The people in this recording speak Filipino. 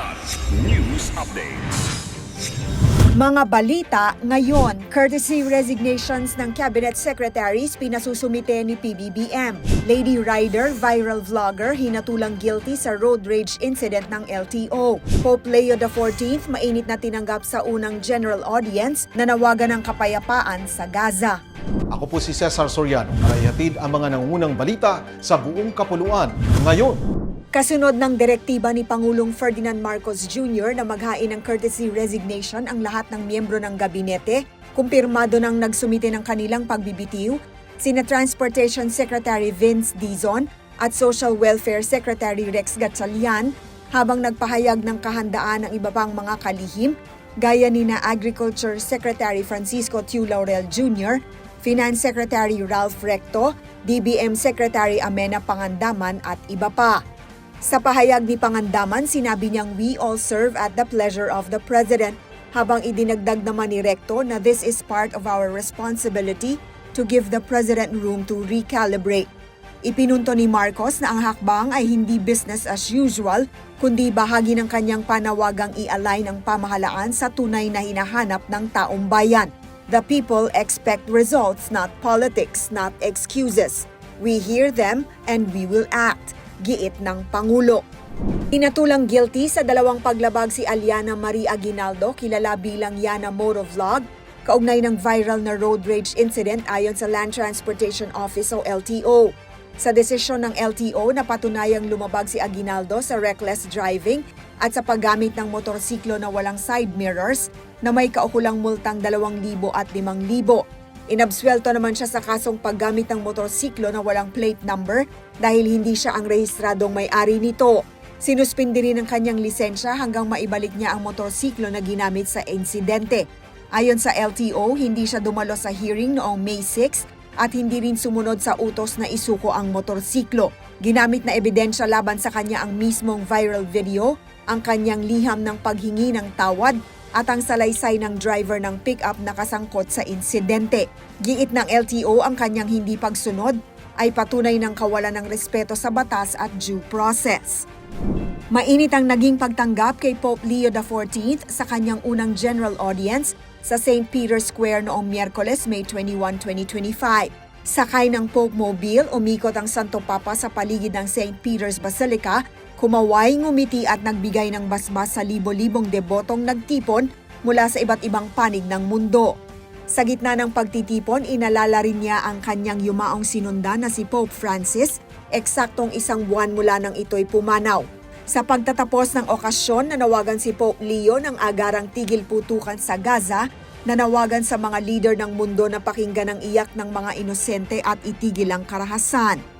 Kilat News Updates. Mga balita ngayon, courtesy resignations ng cabinet secretaries pinasusumite ni PBBM. Lady Rider, viral vlogger, hinatulang guilty sa road rage incident ng LTO. Pope Leo XIV mainit na tinanggap sa unang general audience na nawagan ng kapayapaan sa Gaza. Ako po si Cesar Soriano para ihatid ang mga nangungunang balita sa buong kapuluan ngayon. Kasunod ng direktiba ni Pangulong Ferdinand Marcos Jr. na maghain ng courtesy resignation ang lahat ng miyembro ng gabinete, kumpirmado ng nagsumite ng kanilang pagbibitiw, sina Transportation Secretary Vince Dizon at Social Welfare Secretary Rex Gatchalian habang nagpahayag ng kahandaan ng iba pang mga kalihim gaya ni na Agriculture Secretary Francisco Tiu Laurel Jr., Finance Secretary Ralph Recto, DBM Secretary Amena Pangandaman at iba pa. Sa pahayag ni Pangandaman, sinabi niyang we all serve at the pleasure of the President habang idinagdag naman ni Recto na this is part of our responsibility to give the President room to recalibrate. Ipinunto ni Marcos na ang hakbang ay hindi business as usual, kundi bahagi ng kanyang panawagang i-align ang pamahalaan sa tunay na hinahanap ng taong bayan. The people expect results, not politics, not excuses. We hear them and we will act giit ng Pangulo. Inatulang guilty sa dalawang paglabag si Aliana Marie Aguinaldo, kilala bilang Yana Motovlog, kaugnay ng viral na road rage incident ayon sa Land Transportation Office o LTO. Sa desisyon ng LTO na patunayang lumabag si Aguinaldo sa reckless driving at sa paggamit ng motorsiklo na walang side mirrors na may kaukulang multang 2,000 at 5,000. Inabswelto naman siya sa kasong paggamit ng motorsiklo na walang plate number dahil hindi siya ang rehistradong may-ari nito. Sinuspindi rin ang kanyang lisensya hanggang maibalik niya ang motorsiklo na ginamit sa insidente. Ayon sa LTO, hindi siya dumalo sa hearing noong May 6 at hindi rin sumunod sa utos na isuko ang motorsiklo. Ginamit na ebidensya laban sa kanya ang mismong viral video, ang kanyang liham ng paghingi ng tawad at ang salaysay ng driver ng pickup na kasangkot sa insidente. Giit ng LTO ang kanyang hindi pagsunod ay patunay ng kawalan ng respeto sa batas at due process. Mainit ang naging pagtanggap kay Pope Leo XIV sa kanyang unang general audience sa St. Peter's Square noong Miyerkules, May 21, 2025. Sakay ng Pope Mobile, umikot ang Santo Papa sa paligid ng St. Peter's Basilica, kumaway, ngumiti at nagbigay ng basbas sa libo-libong debotong nagtipon mula sa iba't ibang panig ng mundo. Sa gitna ng pagtitipon, inalala rin niya ang kanyang yumaong sinunda na si Pope Francis, eksaktong isang buwan mula nang ito'y pumanaw. Sa pagtatapos ng okasyon, nanawagan si Pope Leo ng agarang tigil putukan sa Gaza, nanawagan sa mga leader ng mundo na pakinggan ang iyak ng mga inosente at itigil ang karahasan.